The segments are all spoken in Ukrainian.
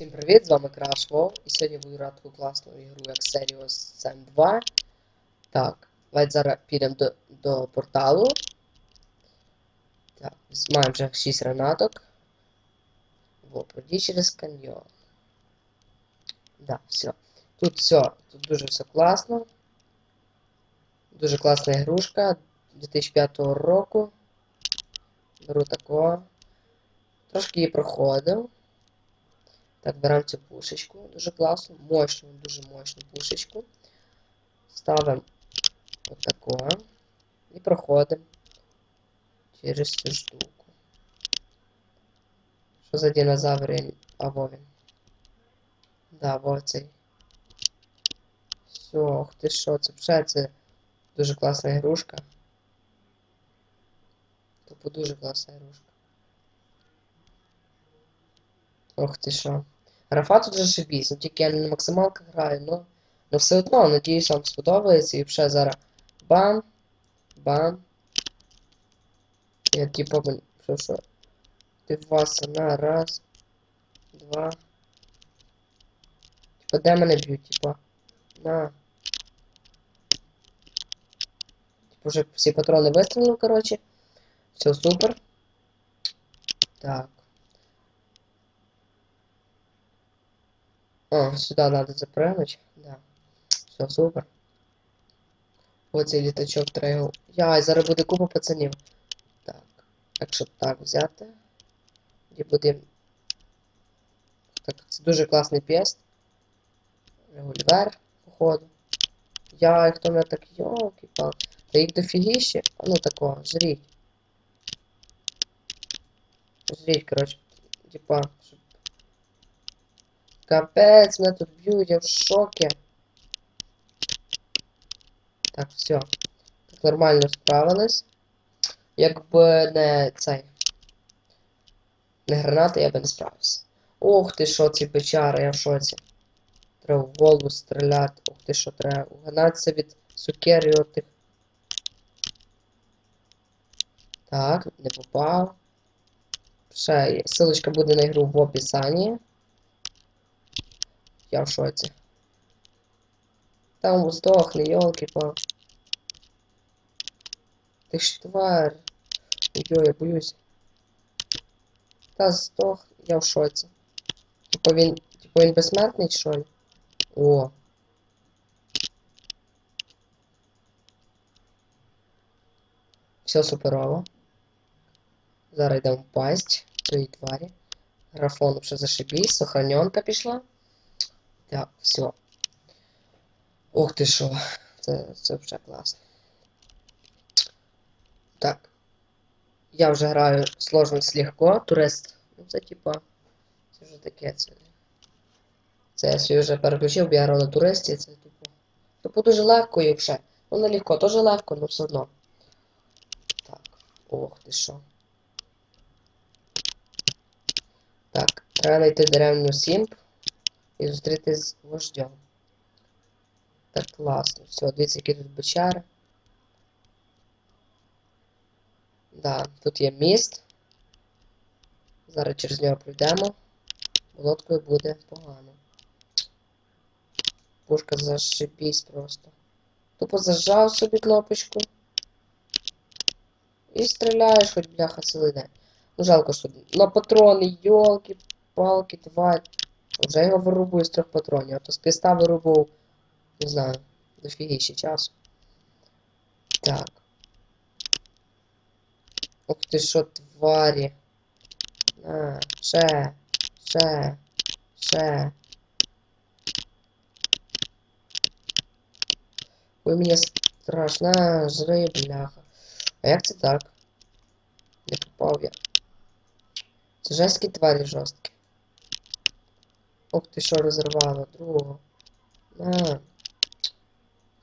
Всім привіт, з вами WoW, і сьогодні буду грати класну ігру як Serious Sam 2. Так, давайте зараз підемо до, до порталу. Так, маємо вже 6 гранаток. Во, пройди через каньйон. Да, все. Тут все, тут дуже все класно. Дуже класна ігрушка 2005 року. Беру такого. Трошки її проходив. Так, беремо цю пушечку. Дуже класно. Мощну, дуже мощну пушечку. Ставимо отако. І проходимо через цю штуку. Що за динозавр? А він. Да, во цей. Все, ох ти що, це вже це дуже класна ігрушка. Тупо дуже класна ігрушка. Ох ти що. Графа тут же тільки я не на максималках граю, ну, ну все одно, надіюсь, вам сподобається і вже зараз бам, бам. Я типа, блін, що що? Ти вас на раз, два. Типа, де мене б'ють, типа? На. Типа вже всі патрони вистрілив, коротше. Все супер. Так. О, сюда надо запрыгнуть. Да. Все, супер. Оцей літачок треба. Яй, зараз буде купа пацанів. Так. Якщо так взяти. І будемо. Так, це дуже класний піст. Револьвер, походу. Яй, хто мене так йолки пал. Та їх дофігіще. А ну такого, жріть. Жріть, коротше. Типа, щоб Капець, мене тут б'ють, я в шокі. Так, все. Так нормально справились. Якби не цей. Не гранати, я би не справився. Ох ти що, ці печари, я в шоці. Треба в голову стріляти. Ох ти що, треба уганатися від сукери отих. Так, не попав. Ще. Силочка буде на ігру в описанні. Я в шоці. Там здохне, йолки па. Ти ж тварь. Йо, я боюсь. Та здох, я в шоці. Типа він. Типа він безсмертний, що ли? О. Все суперово. Зараз йдемо пасть цієї тварі. Графон вже зашибісь, сохраненка пішла. Так, все. Ох ти що. Це, це вже класно. Так. Я вже граю сложність легко, турист. Ну це типа. Це вже таке це. Це я собі вже переключив, бо я грав на туристі, це тупо. Тупо дуже легко і. Ну не легко, теж легко, але все одно. Так. Ох ти що. Так, треба знайти деревню Сімп і зустріти з вождем. Так класно. Все, дивіться, які тут бочари. Да, тут є міст. Зараз через нього пройдемо. Лодкою буде погано. Пушка зашибісь просто. Тупо зажав собі кнопочку. І стріляєш, хоч бляха цілий день. Ну жалко, що на патрони, йолки, палки, тварь. Вже його вирубую з трьох патронів, а то з піста вирубав, не знаю, дофігіще часу. Так. Ох ти що, тварі. На, ще, ще, ще. Ой, мені страшна, жри, бляха. А як це так? Не попав я. Це жорсткі тварі жорсткі. Ох ти що розірвало, другого. На.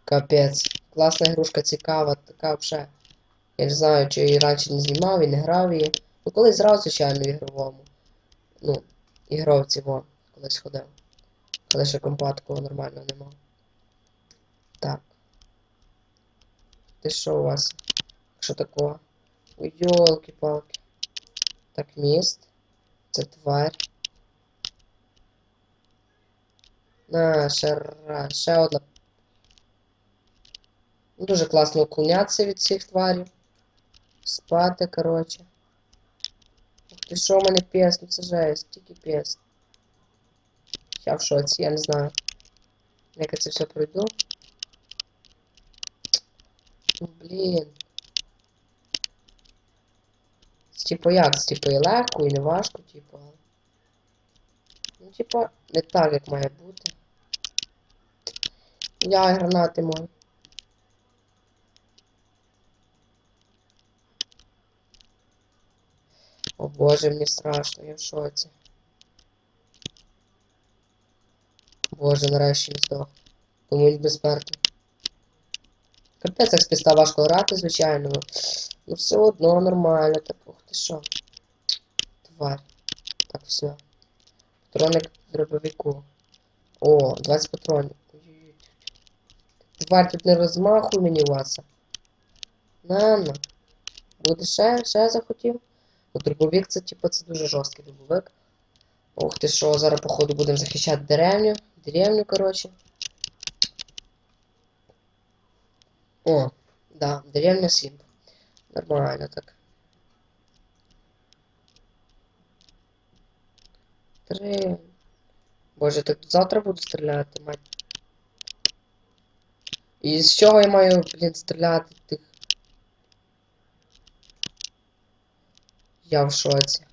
Капець. Класна ігрушка цікава, така вже. Я не знаю, чи її раніше не знімав і не грав її. Ну колись зразу, звичайно, в ігровому. Ну, ігровці вон, колись ходив. Коли ще компа такого нормального не. Так. Ти що у вас? Що такого? Ой, йолки-палки. Так, міст. Це тварь. На, ще ще одна. Ну, Дуже класно уклонятися від цих тварів. Спати, коротше. Ти що в мене пес, ну це жесть, тільки пес. Я в шоці, я не знаю. Як я це все пройду. Блін. Типу як? Типу і легко, і не важко, типу. Ну, типу, не так, як має бути. Я гранати мої. О боже, мені страшно, я в шоці. Боже, нарешті не здох. Він безсмертний. Капець, як з піста важко грати, звичайно. Ну, ну все одно нормально. Так, ух ти що. Тварь. Так, все. Патроник дробовику. О, 20 патронів. Тут не розмахуй мені васа. На, на. Буде ще, ще захотів. Ну, дробовик це, типу, це дуже жорсткий дробовик. Ух ти що, зараз, походу, будемо захищати деревню. Деревню, коротше. О, да, деревня 7. Нормально так. Три. Боже, так завтра буду стріляти, мать. І з чого я маю, блін, стріляти тих. Я в шоці.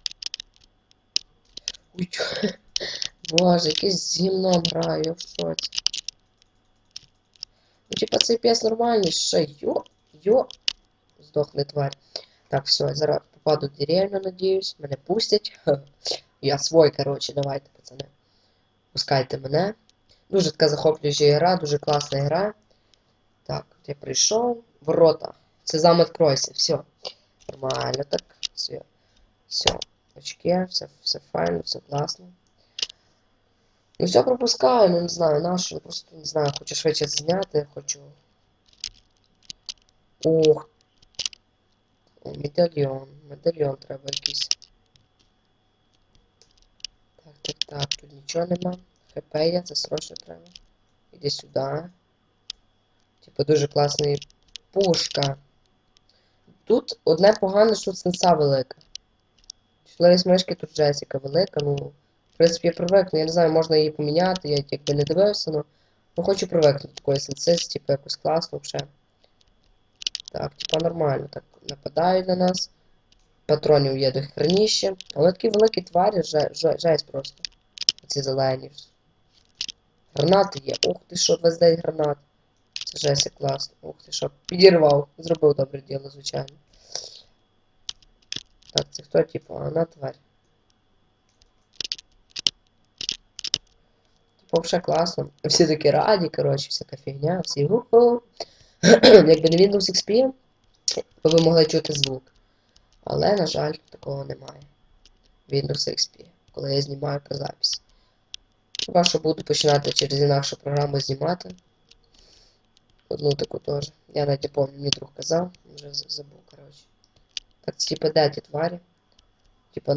Ой, Боже, якийсь з гімном граю, я в шоці. Ну, типа цей пес нормальний, ще йо, йо. Здохне тварь. Так, все, я зараз попаду в деревню, надіюсь. Мене пустять. Я свой, коротше, давайте, пацани. Пускайте мене. Дуже така захоплююча гра, дуже класна гра. Так, я прийшов. Ворота. Це замок Кройся, все. Нормально так. Все. Все. Очки, все, все файно, все класно. Ну все пропускаю, ну не знаю, на просто не знаю, хочу швидше зняти, хочу. О, медальйон. Медальйон треба якийсь. Так, так, так, тут нічого нема. ХП є, це срочно треба. Іди сюди. Типу дуже класний пушка. Тут одне погане, що сенса велика. Чотири мишки тут Джесіка велика, ну. В принципі, я привикну, я не знаю, можна її поміняти, я якби не дивився, ну. Ну хочу привикнути такої сенсиці, типу якось класно вже. Так, типа нормально, так нападають на нас. Патронів є до храніще. Але такі великі тварі, же- же- жесть просто. Оці зелені. Гранати є. Ух ти що, 29 гранат. Жесть класно. Ух ти що, підірвав. Зробив добре діло, звичайно. Так, це хто, типу, а на тварь. Типу, вже класно. Всі такі раді, коротше, всяка фігня, всі гу-ху. Якби не Windows XP, то ви могли чути звук. Але, на жаль, такого немає. Windows XP, коли я знімаю по записі. Хіба що буду починати через інакшу програму знімати. Одну таку теж. Я навіть не пам'ятаю, мені друг казав, вже забув, коротше. Так, типа де ті тварі? Типа.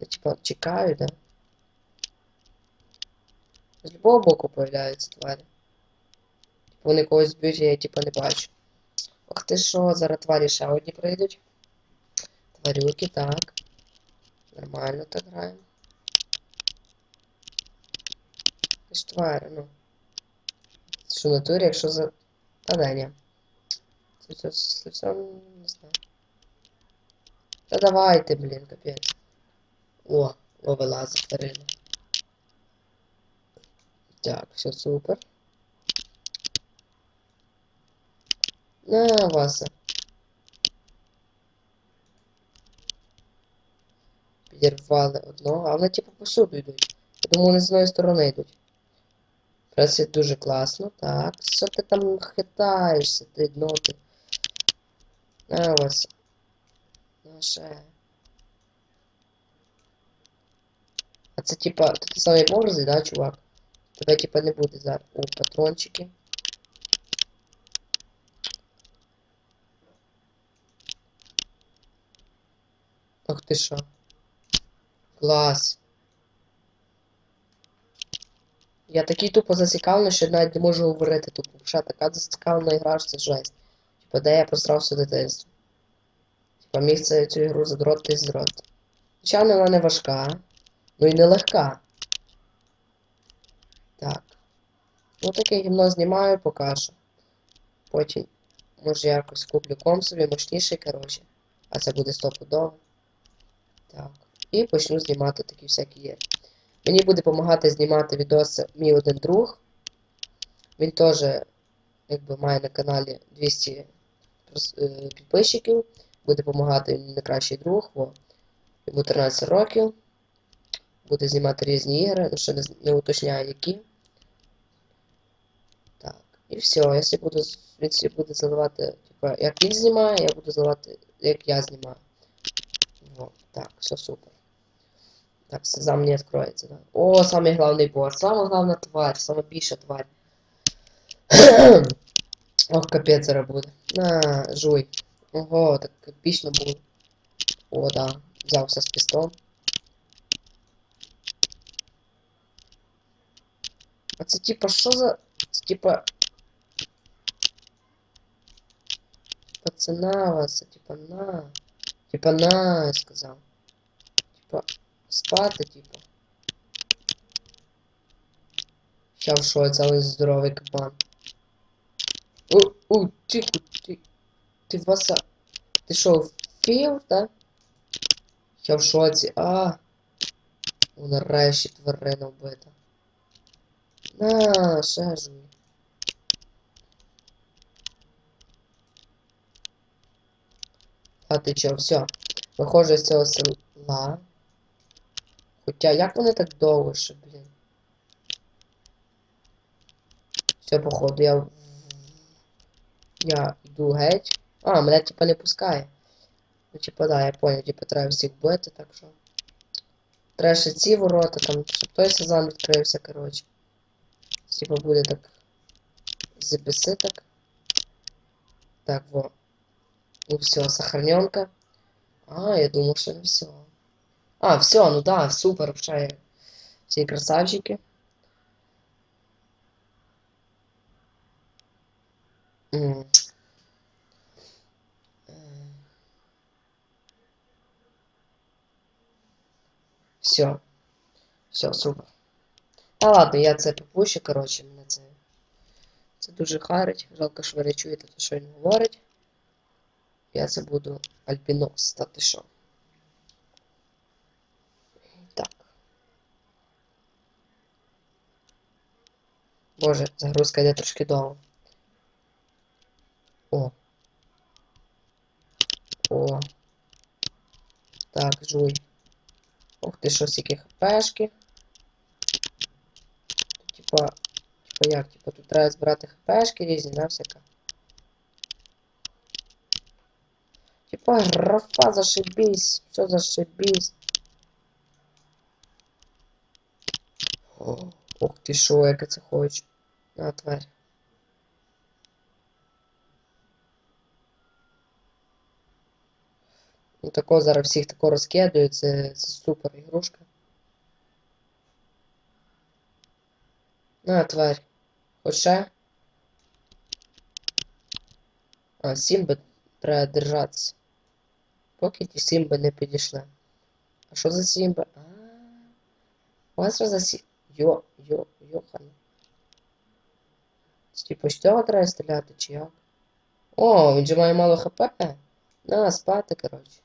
Я типа чекаю, да? З любого боку появляються тварі. Типа вони когось б'ють, я типа не бачу. Ох ти що, зараз тварі ще одні прийдуть. Тварюки, так. Нормально так граємо. Ти ж тварі, ну. Що в натурі, якщо за. Та да, ні. Це все, це все, не знаю. Та давайте, блін, капець. О, о, вилазить тварина. Так, все супер. На, Васа. Підірвали одного, а вони типу посуду йдуть. Я думаю, вони з одної сторони йдуть. Працює дуже класно. Так, що ти там хитаєшся, ти дно ти. На, Васа. На, ще. А це типа, ти самий борзий, да, чувак? Тебе типа не буде зараз. О, патрончики. Ах ти що? Клас. Я такий тупо зацікавлений, що навіть не можу говорити тупо. Вже така зацікавлена гра, що це жесть. Типа, де я просрав все дитинство. Типа, міг це цю ігру задротити і задротити. Звичайно, вона не важка, ну і не легка. Так. Ну таке гімно знімаю, покажу. Потім, може, якось куплю комп собі мощніший, коротше. А це буде стопудово. Так. І почну знімати такі всякі є. Мені буде допомагати знімати відоси мій один друг. Він теж, якби має на каналі 200 е, підписчиків. Буде допомагати мій найкращий друг. Бо йому 13 років. Буде знімати різні ігри, ну ще не, не уточняю які. Так. І все, я буду, він собі буде заливати, типа, як він знімає, я буду заливати, як я знімаю. Вот, так, все супер. Так, сезам не откроется, да. О, самый главный босс. Самая главная тварь, самая більша тварь. Ох, капець зараз буде. На, жуй. Ого, так епічно буде. О, да. Взявся з пістом. А це типа що за. Це типа. Пацанава, це типа на. Типа на, я сказав. Типа. Спати, типа. Ща в шоці, але здоровий кабан. У, у, тихо, ти. Ти васа. Ти що, впів, да? Я в шоці. А. У нарешті тварина вбита. На, ще жуй. А ти чо, все. Виходжу з цього села. Хоча як вони так довго ще, блін? Все, походу, я. Я йду геть. А, мене типа не пускає. Ну, типа, да, я понял, типа треба всіх бити, так що. Треба ще ці ворота, там, щоб той сезон відкрився, коротше. Типа буде так. Записи так. Так, во. Ну все, сохраненка. А, я думал, что не все. А, все, ну да, супер, вообще. Все красавчики. Все. Все, супер. А ладно, я це попущу, коротше, мене це. Це дуже харить. Жалко, що ви не чуєте, те, що він говорить. Я це буду альбінос, та ти що. Так. Боже, загрузка йде трошки довго. О. О. Так, жуй. Ох ти що, стільки хпшки. Типа. Типа як? Типа тут треба збирати хпшки різні, да, всяка. Типа графа зашибись, все зашибись. О, Ох ти шо, як я це хочу. На, тварь. Ну тако зараз всіх тако розкидаю, це, це супер ігрушка. На, тварь. Хоч ще? А, Сімби треба держатися. Поки ті Сімби не підійшли. А що за Сімби? А. У вас що за Сі... Йо, йо, йохан. Це Типу, з цього треба стріляти, чи як? О, він же має мало хп. На, спати, коротше.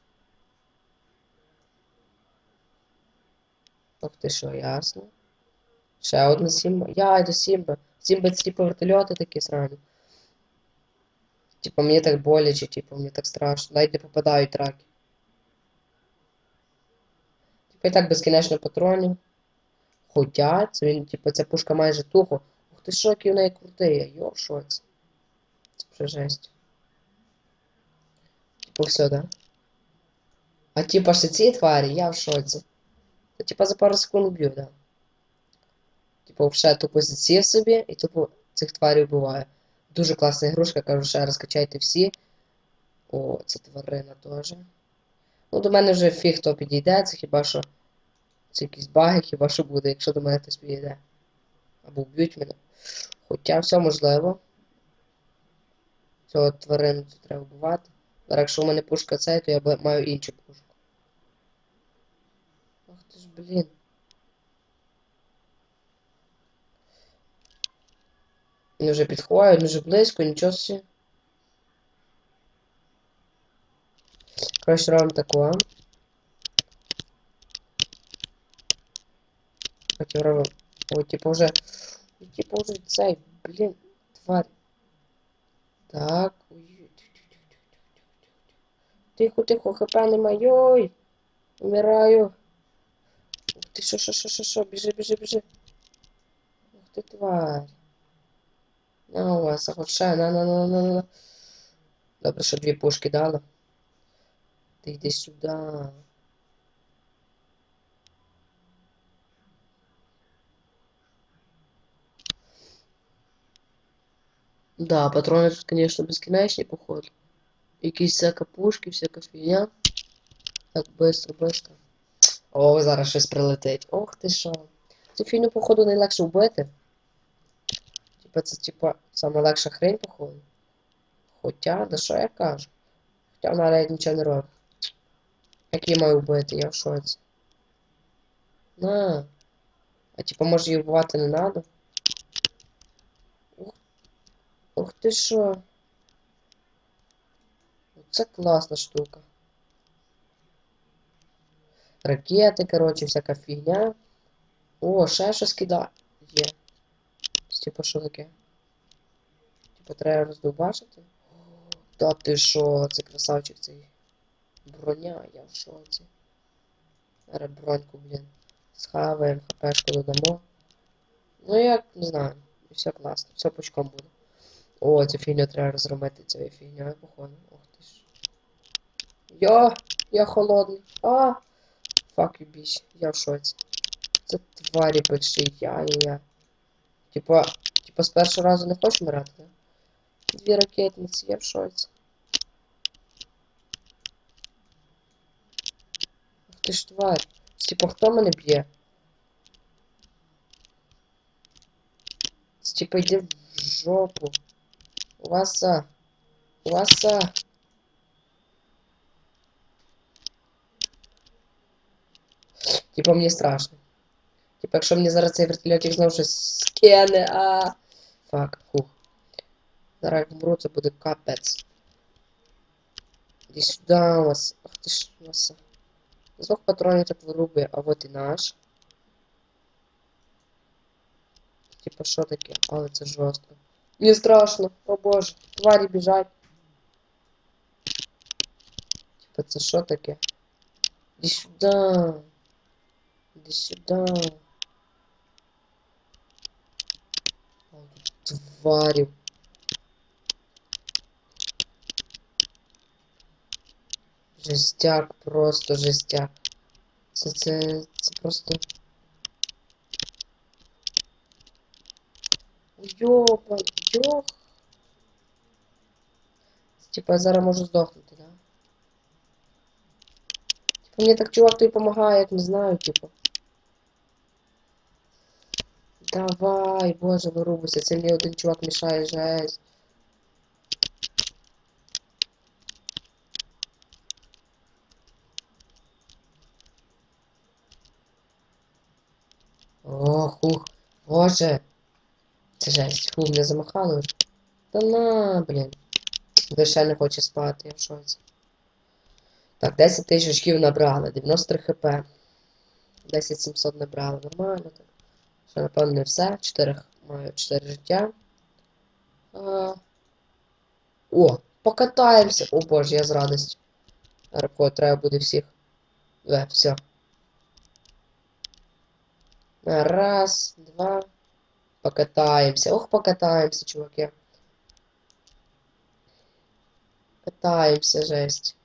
Ох ти що, ясно. Ще одна Сімба. Я йду Сімба. Сімба це типу вертольоти такі срані. Типа мені так боляче, типу, мені так страшно. Навіть не попадають раки. Типа і так безкінечно патронів. Хоча, це він, типу, ця пушка майже тухо. Ух ти що, в неї крутий, йо, що це? Це вже жесть. Типу все, да? А типа ще ці тварі, я в шоці. Це типа за пару секунд б'ю, да. Типу, вже тупо заців собі і тупо цих тварів буває. Дуже класна ігрушка, кажу, ще розкачайте всі. О, це тварина теж. Ну, до мене вже фіг хто підійде, це хіба що. Це якісь баги, хіба що буде, якщо до мене хтось підійде. Або вб'ють мене. Хоча все можливо. Цього тварину це треба вбивати. Зараз якщо у мене пушка цей, то я маю іншу пушку. Ах ти ж, блін. Він вже підходить, він вже близько, нічого собі. Коротше, робимо. Потім робимо. Ой, вже. Ой, Типу вже цей, блін, тварь. Так. Тихо, тихо, хп немає. Ой. Умираю. Ух ти, що, що, що, що, біжи, біжи. Ух ти, тварь. На у вас, ще, на, на, на, на, на. Добре, що дві пушки дали. Ти йди сюди. Да, патроны тут, конечно, бесконечні, походу. Якісь всяка пушки, всяка фігня. Так, быстро, быстро. О, зараз щось прилетить. Ох ти що. Цю фігню, походу, найлегше вбити. Типа це, типа, саме легша хрень, походу. Хоча, да що я кажу? Хоча вона навіть нічого не робить. Як її маю вбити, я в шоці. На. А типа може її вбивати не надо? Ух, ти що. Це класна штука. Ракети, коротше, всяка фігня. О, ще щось кидає. Є. Типа що таке? Типа треба роздовбачити? Та ти що, це красавчик цей. Броня, я в шоці. Зараз броньку, блін. Схаваємо, хпшку додамо. Ну як, не знаю. Все класно, все пучком буде. О, цю фігню треба розробити цією фігньою, походу. Ох ти ж. Йо, я холодний. А! Fuck you, bitch. Я в шоці. Це тварі больші, я-я-я. Типа, типа з першого разу не хочеш вмирати, да? Дві ракетниці, я в шоці. Ах ти ж тварь. Типа, хто мене б'є? Типа, йди в жопу. Васа. Васа. Типа, мені страшно. Типа, якщо мені зараз цей вертольотик знову щось скине, а. Фак, хух. Зараз як вмру, це буде капець. Іди сюди, вас. Ах ти ж, васа. З двох патронів так вирубує, а от і наш. Типа, що таке? Але це жорстко. Мені страшно, о боже, тварі біжать. Типа, це що таке? Іди сюди. Іди сюди. Тварів. Жестяк, просто жестяк. Це, це, це просто... Йопа, йох. Типа я зараз можу здохнути, да? Типа мені так чувак той допомагає, як не знаю, типа. Давай, боже, вирубуйся, це мені один чувак мішає, жесть. Ох, ух, боже. Це жесть, фу, мене замахали. Та на, блін. Ви ще не хоче спати, я в шоці. Так, 10 тисяч очків набрали, 93 хп. 10700 набрали, нормально так. Ще, напевно, не все. 4 маю 4 життя. А... О, покатаємося. О боже, я з радістю. Арко, треба буде всіх. Е, все. Раз, два. Покатаемся. Ох, покатаемся, чуваки. Катаємося, жесть.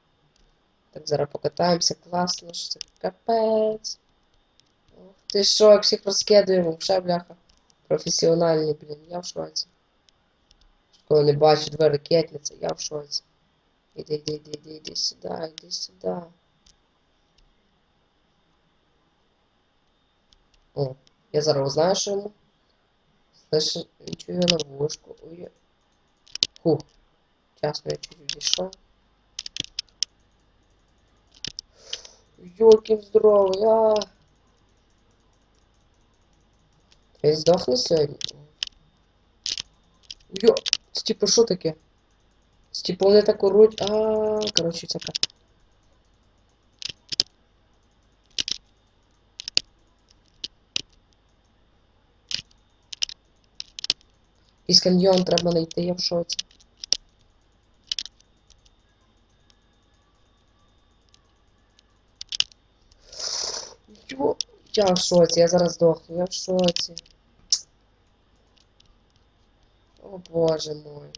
Так, зараз покатаємося, класно, що це капець. Ох, ти що, як всіх розкидуємо, вже бляха. Професіональні, блін, я в шоці. Коли не бачу дві ракетниці, я в шоці. Іди, іди, іди, іди, іди сюди, іди сюди. О, я зараз узнаю, що йому. Лише чую ловушку. Ой. Фух. Часно я чуть відійшов. Йоків здоровий, а. Він здохне сьогодні? Йо, це типу що таке? Це типу вони так оруть. А, коротше, всяка. Якийсь каньйон треба знайти, я в шоці. Йо, я в шоці, я зараз здохну, я в шоці. О боже мой.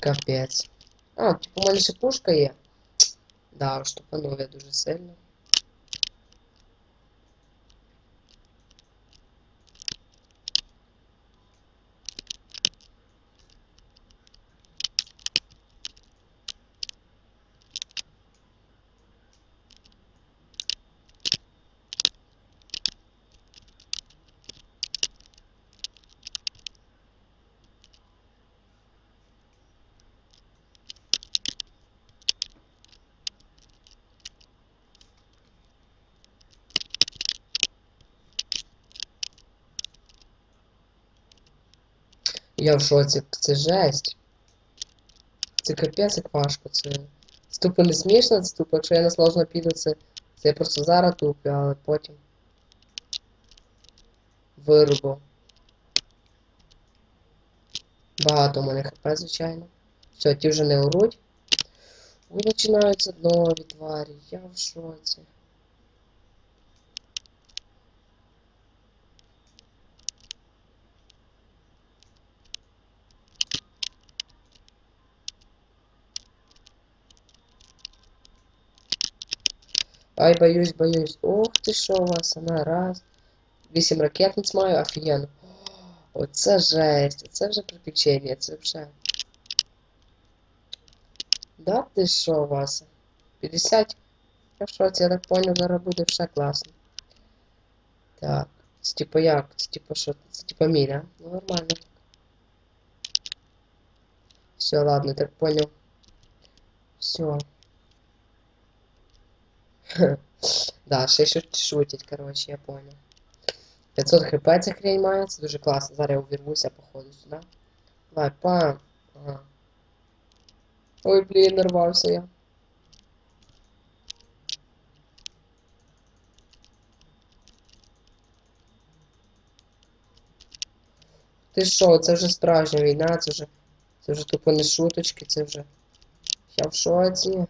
Капець. А, типу, у мене ще пушка є. Да, штопанув я дуже сильно. Я в шоці, це жесть. Це капець як важко, це. Це не смішно, це тупо, якщо я на сложно піду, це. Це я просто зараз туплю, але потім. Вирубав. Багато у мене хп, звичайно. Все, ті вже не оруть. Ой, починаються нові тварі, я в шоці. Ай, боюсь, боюсь. Ох ти що у вас, вона раз. Вісім ракетниць маю, офігенно. Оце жесть, оце вже приключення, це вже. Да ти що у вас? 50? Я в шоці, я так понял, зараз буде все класно. Так, це типу як? Це типу що? Це типу міна. Ну нормально. Все, ладно, так понял. Все. Да, ще шут- шутять, короче, я понял. 500 хп ця хрень має, дуже класно. Зараз я увірвуся, походу, сюди. Давай, пам. Ага. Ой, блін, нарвався я. Ти що, це вже справжня війна, це вже. Це вже тупо не шуточки, це вже. Я в шоці.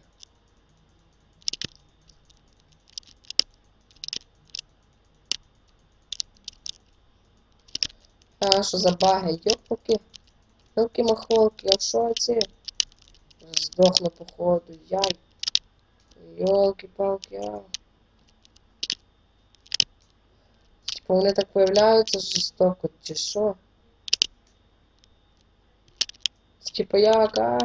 А, що за баги? Йопки. Йолки махолки, я в шоці. Здохну походу, яй. Йолки-палки, а. Типа вони так появляються жорстоко, чи що? Типа як, а?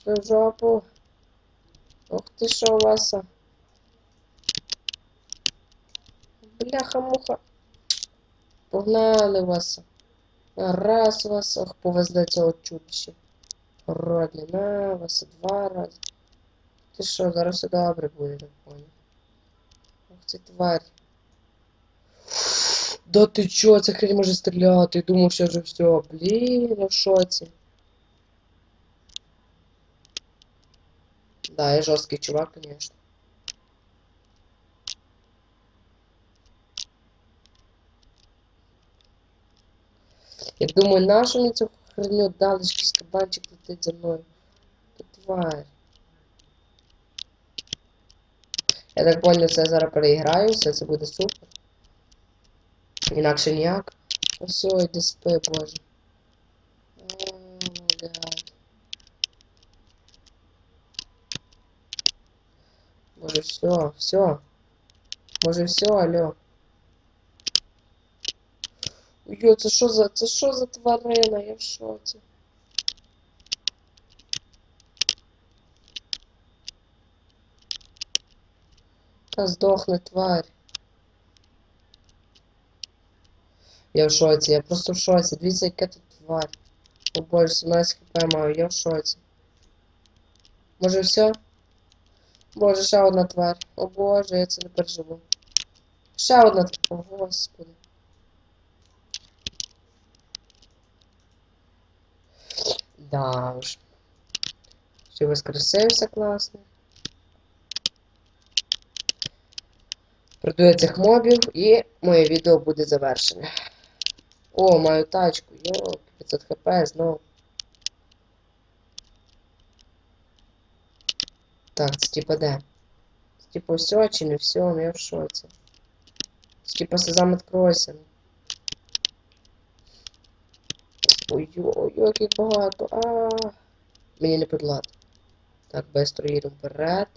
Що в жопу? Ох ти що у вас? а? Бляха-муха. Погнали вас. Раз вас, ох, повезли цього чудища. Родні, на вас два рази. Ти що, зараз все добре буде, так понял. Ох, це тварь. Да ти чо, ця хрень може стріляти, думав, що вже все. Блін, я в шоці. Да, я жорсткий чувак, конечно. Я думаю, нашу мені цю херню дали, якийсь кабанчик летить за мною. Тварь. Я так понял, це я зараз переіграю, все це буде супер. Інакше ніяк. Все, йди спи, боже. Боже, все, все. Може все, алло. Йо, це що за... Це що за тварина? Я в шоці. Та здохне тварь. Я в шоці, я просто в шоці. Дивіться, яка тут тварь. О боже, 17 хп маю, я в шоці. Може все? Боже, ще одна тварь. О боже, я це не переживу. Ще одна тварь. О, господи. Да уж. Ще воскресився класно. Придую цих мобів і моє відео буде завершене. О, маю тачку. Йо, 500 хп знову. Так, це типа де? Це типа все чи не все, ну я в шоці. Це типа сезам откройся. Ой-ой, як їх багато. А, Мені не підлад. Так, быстро їдемо вперед.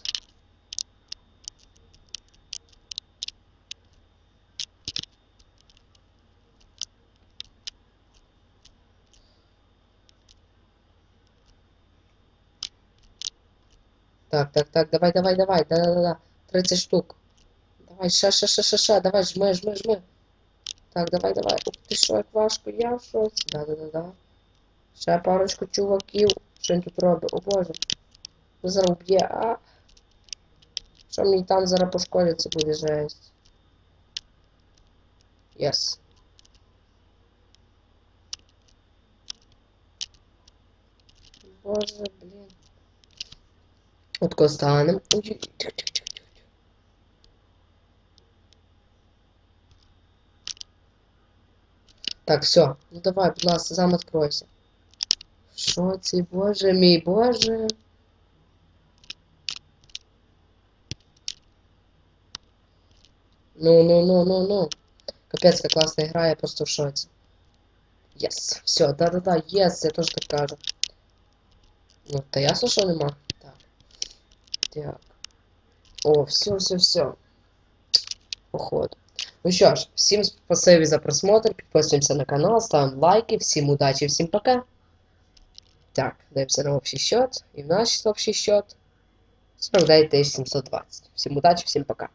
Так, так, так, давай, давай, давай, да-да-да. 30 штук. Давай, ще, давай, жми, жми, жми. Так, давай, давай. Ух ти що, як важко, я в. Да-да-да-да. Ще парочку чуваків. Що він тут робить? О боже. Зараз вб'є, а. Що мені там зараз пошкодить, це буде жесть. Єс. Боже, блін. От станем. Ой, тихо, тихо, тихо, тихо. Так, все. Ну давай, будь ласка, сам откройся. Що це, боже мій, боже. Ну, ну, ну, ну, ну. Капець, яка класна гра, я просто в шоці. Єс. Все, да-да-да, єс, я теж так кажу. Ну, та ясно, що нема. Так. Так. О, все, все, все. Походу. Ну що ж, всім спасибі за просмотр, підписуємося на канал, ставимо лайки, всім удачі, всім пока. Так, дивимося на общий счет. І в наш общий счет 49 720. Всім удачі, всім пока.